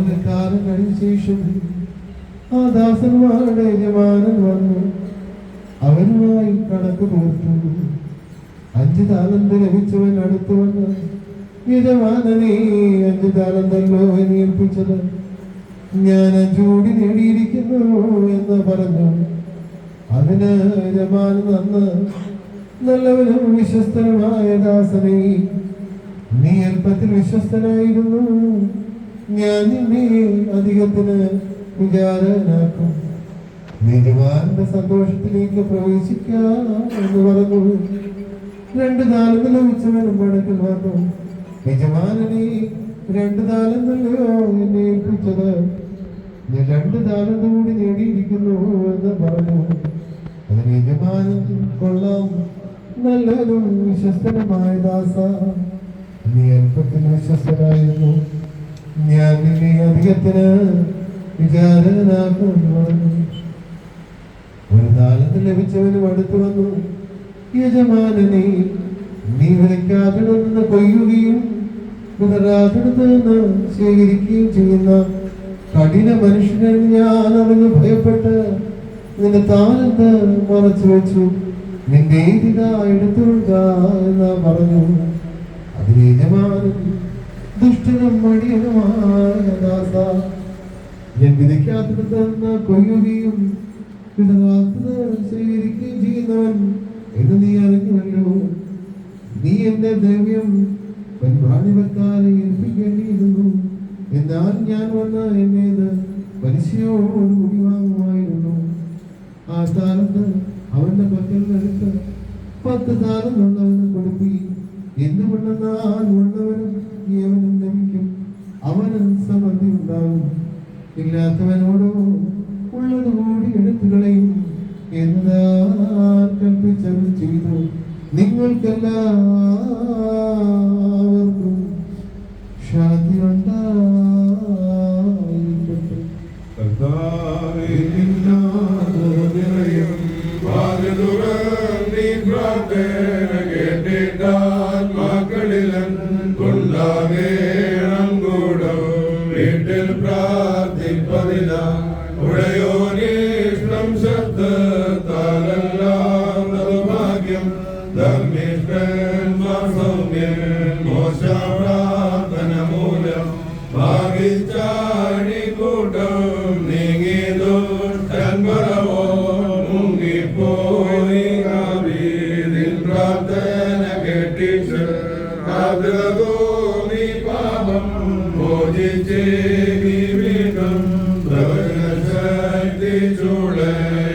കാലം കഴിഞ്ഞ ശേഷം ആ ദാസന്മാരുടെ യജമാനൻ വന്നു. അവനുമായി കണക്ക് തീർത്തു അഞ്ച് താലന്ത് ലഭിച്ചവൻ അടുത്തു വന്ന് യജമാനനെ അഞ്ച് താലന്തല്ലോ എന്നെ ഏൽപ്പിച്ചത്? ഞാൻ അഞ്ചുകൂടി നേടിയിരിക്കുന്നു എന്ന് പറഞ്ഞു. അതിന് യജമാനൻ അന്ന് നല്ലവനും വിശ്വസ്തനുമായ ദാസനെ നീ അല്പത്തിൽ വിശ്വസ്തനായിരുന്നു. ഞാൻ നിന്നെ അധികത്തിന് വിചാരനാക്കും യജമാന്റെ സന്തോഷത്തിലേക്ക് പ്രവേശിക്കാം പറഞ്ഞു രണ്ട് താലം ലഭിച്ചവൻ പണക്കിൽ വന്നു യജമാനനെ രണ്ട് താലം നല്ലയോ എന്നെ ഏൽപ്പിച്ചത്? ഞാൻ രണ്ട് കൂടി നേടിയിരിക്കുന്നു എന്ന് പറഞ്ഞു. അതിന് യജമാനൻ കൊള്ളാം. നല്ലൊരു വിശ്വസ്തനുമായ ദാസ. നീ അല്പത്തിൽ നിന്നെ അധികത്തിന് വിചാരനാക്കുന്നു ഒരു കാലത്ത് ലഭിച്ചവനും അടുത്തു വന്നു. യജമാനനെ നീ വിലക്കാത്തിടത്ത് കൊയ്യുകയും വിതറാത്തിടത്ത് നിന്ന് സ്വീകരിക്കുകയും ചെയ്യുന്ന കഠിന മനുഷ്യനെ ഞാൻ അവന് ഭയപ്പെട്ട് നിന്റെ താലത്ത് മറച്ചു വെച്ചു. നിന്റെ ഇതിത എടുത്തുക എന്ന് പറഞ്ഞു. അതിന് യജമാനൻ ദുഷ്ടനും മടിയനുമായ ഞാൻ വിതയ്ക്കാത്തിടത്ത് നിന്ന് കൊയ്യുകയും വിധവാത്തത് സ്വീകരിക്കുകയും ചെയ്യുന്നവൻ എന്ന് നീ അറിഞ്ഞുവല്ലോ. നീ എന്റെ ദ്രവ്യം പരിപാടിവക്കാരെ ഏൽപ്പിക്കേണ്ടിയിരുന്നു. എന്നാൽ ഞാൻ വന്ന് എന്നേത് പലിശയോടുകൂടി വാങ്ങുമായിരുന്നു. ആ സ്ഥാനത്ത് അവന്റെ പക്കൽ എടുത്ത് പത്ത് താരം ഉള്ളവന് കൊടുപ്പി എന്തുകൊണ്ടെന്നാൽ ഉള്ളവനും ഏവനും ലഭിക്കും. അവന് ഉണ്ടാകും ഇല്ലാത്തവനോടോ ഉള്ളത് കൂടി എടുത്തു കളയും. എന്താ കൽപ്പിച്ചവർ ചെയ്തു? നിങ്ങൾക്കെല്ലാവർക്കും ശാന്തി ഉണ്ടായിരിക്കട്ടെ കർത്താവേ, നിന്നാമോ നിറയും വാതിലുറന്നീ ശബ്ദത്താലെല്ലാം നിർഭാഗ്യം. ധർമ്മിഷ്ഠന്മാർ സൗമ്യൻ മോശ പ്രാർത്ഥന മൂലം ഭാഗിച്ചാടി കൂട്ടം നീങ്ങി ദുഷ്ടൻപരവോ മുങ്ങിപ്പോയി കാവീതിൽ പ്രാർത്ഥന കേട്ടിട്ട് ആഗ്രഹോമി പാപം മോചിച്ചേ Jerusalem.